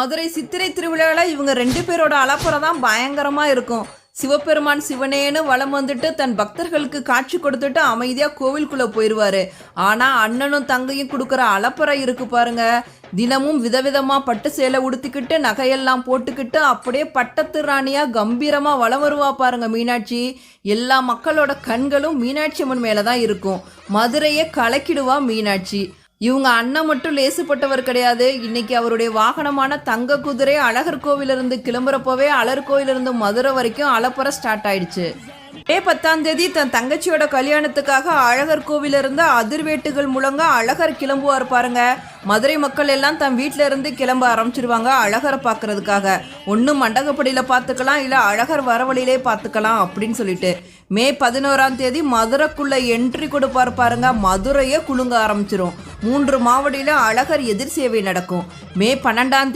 மதுரை சித்திரை திருவிழாவில் இவங்க ரெண்டு பேரோட அலப்பறை தான் பயங்கரமாக இருக்கும். சிவபெருமான் சிவனேன்னு வலம் வந்துட்டு தன் பக்தர்களுக்கு காட்சி கொடுத்துட்டு அமைதியாக கோவிலுக்குள்ளே போயிடுவாரு ஆனால் அண்ணனும் தங்கையும் கொடுக்குற அலப்பறை இருக்கு பாருங்க. தினமும் விதவிதமாக பட்டு சேலை உடுத்திக்கிட்டு நகையெல்லாம் போட்டுக்கிட்டு அப்படியே பட்டத்து ராணியாக கம்பீரமாக வலம் வருவா பாருங்க மீனாட்சி. எல்லா மக்களோட கண்களும் மீனாட்சி அம்மன் மேலே தான் இருக்கும். மதுரையை கலக்கிடுவா மீனாட்சி. இவங்க அண்ணன் மட்டும் லேசுப்பட்டவர் கிடையாது. இன்னைக்கு அவருடைய வாகனமான தங்க குதிரை அழகர் கோவிலிருந்து கிளம்புறப்போவே அழகர் கோவிலிருந்து மதுரை வரைக்கும் அலப்பற ஸ்டார்ட் ஆயிடுச்சு. மே பத்தாம் தேதி தன் தங்கச்சியோட கல்யாணத்துக்காக அழகர் கோவிலிருந்து அதிர்வேட்டுகள் முழங்க அழகர் கிளம்புவார் பாருங்க. மதுரை மக்கள் எல்லாம் தன் வீட்டில இருந்து கிளம்ப ஆரம்பிச்சிருவாங்க அழகரை பார்க்கறதுக்காக. ஒன்று மண்டகப்படியில் பார்த்துக்கலாம் இல்லை அழகர் வரவழியிலே பார்த்துக்கலாம் அப்படின்னு சொல்லிட்டு. மே பதினோராம் தேதி மதுரைக்குள்ள என்ட்ரி கொடுப்பார் பாருங்க மதுரையே குலுங்க ஆரம்பிச்சிரும். மூன்று மாவடியில அழகர் எதிர் சேவை நடக்கும். மே பன்னெண்டாம் தேதி